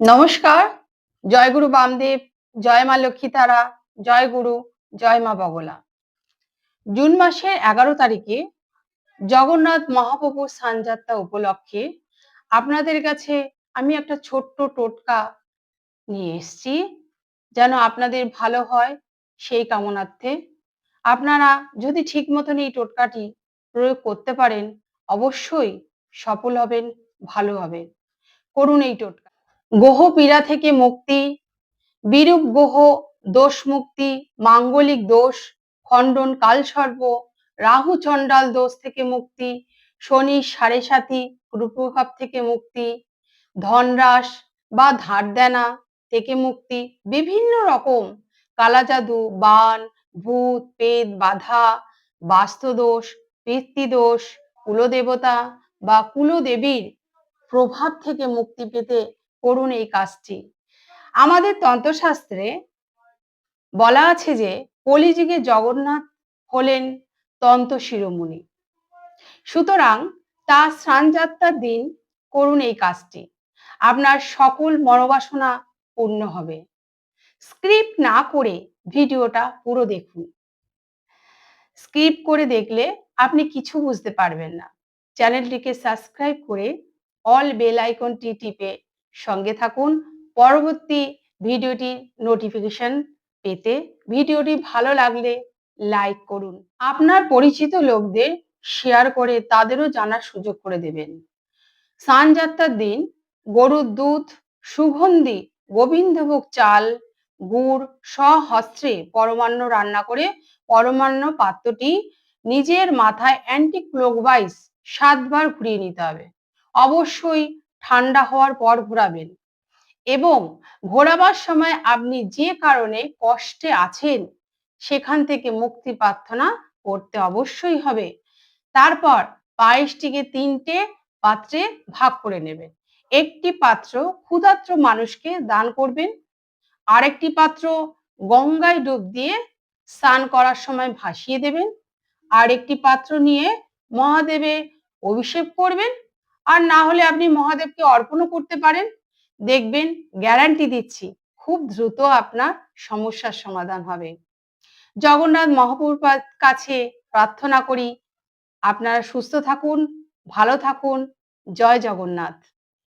নমস্কার, জয় গুরু বামদেব, জয় মা লক্ষ্মী তারা জয় গুরু, জয় মা বগলা। জুন মাসের এগারো তারিখে জগন্নাথ মহাপ্রভু স্থানযাত্রা উপলক্ষে আপনাদের কাছে আমি একটা ছোট্ট টোটকা নিয়ে এসেছি, যেন আপনাদের ভালো হয় সেই কামনার্থে। আপনারা যদি ঠিক মতন এই টোটকাটি প্রয়োগ করতে পারেন, অবশ্যই সফল হবেন, ভালো হবেন। করুন এই টোটকা। গ্রহ পীড়া থেকে মুক্তি, বিরূপ গ্রহ দোষ মুক্তি, মাঙ্গলিক দোষ, খণ্ডন কালসর্প রাহু চণ্ডাল দোষ থেকে মুক্তি, শনি সাড়ে সাতি কুপ্রভাব থেকে মুক্তি ধনরাস বা ধার দেনা থেকে মুক্তি, বিভিন্ন রকম কালা কালাজাদু, বান, ভূত, পেদ, বাধা বাস্তুদোষ পিতৃদোষ কুলদেবতা বা কুলদেবীর প্রভাব থেকে মুক্তি পেতে করুন এই কাজটি। আমাদের তন্ত্রশাস্ত্রে বলা আছে যে, কলিযুগে জগন্নাথ হলেন তন্ত্র শিরোমণি। সুতরাং তার স্নানযাত্রার দিন করুন এই কাজটি। আপনার সকল মনোবাসনা পূর্ণ হবে। স্ক্রিপ্ট না করে ভিডিওটা পুরো দেখুন। স্ক্রিপ্ট করে দেখলে আপনি কিছু বুঝতে পারবেন না। চ্যানেলটিকে সাবস্ক্রাইব করে অল বেল আইকনটি টিপে সঙ্গে থাকুন। পরবর্তী ভিডিওটি নোটিফিকেশন পেতে ভিডিওটি ভালো লাগলে লাইক করুন। আপনার পরিচিত লোকদের শেয়ার করে তাদেরও জানার সুযোগ করে দেবেন। স্নানযাত্রার দিন গরুর দুধ, সুগন্ধি, গোবিন্দভোগ চাল, গুড় সহস্ত্রে পরমান্ন রান্না করে পরমান্ন পাত্রটি নিজের মাথায় অ্যান্টি ক্লোকওয়াইজ সাতবার ঘুরিয়ে নিতে হবে। অবশ্যই ঠান্ডা হওয়ার পর ঘোরাবেন। এবং ঘোরাবার সময় আপনি যে কারণে কষ্টে আছেন, সেখান থেকে মুক্তি প্রার্থনা করতে অবশ্যই হবে। তারপর পায়েসটিকে তিনটে পাত্রে ভাগ করে নেবেন। একটি পাত্র ক্ষুধাত্র মানুষকে দান করবেন, আরেকটি পাত্র গঙ্গায় ডুব দিয়ে স্নান করার সময় ভাসিয়ে দেবেন আর একটি পাত্র নিয়ে মহাদেবে অভিষেক করবেন আর না হলে আপনি মহাদেবকে অর্পণও করতে পারেন। দেখবেন গ্যারান্টি দিচ্ছি, খুব দ্রুত আপনার সমস্যার সমাধান হবে। জগন্নাথ মহাপুর কাছে প্রার্থনা করি, আপনারা সুস্থ থাকুন, ভালো থাকুন। জয় জগন্নাথ।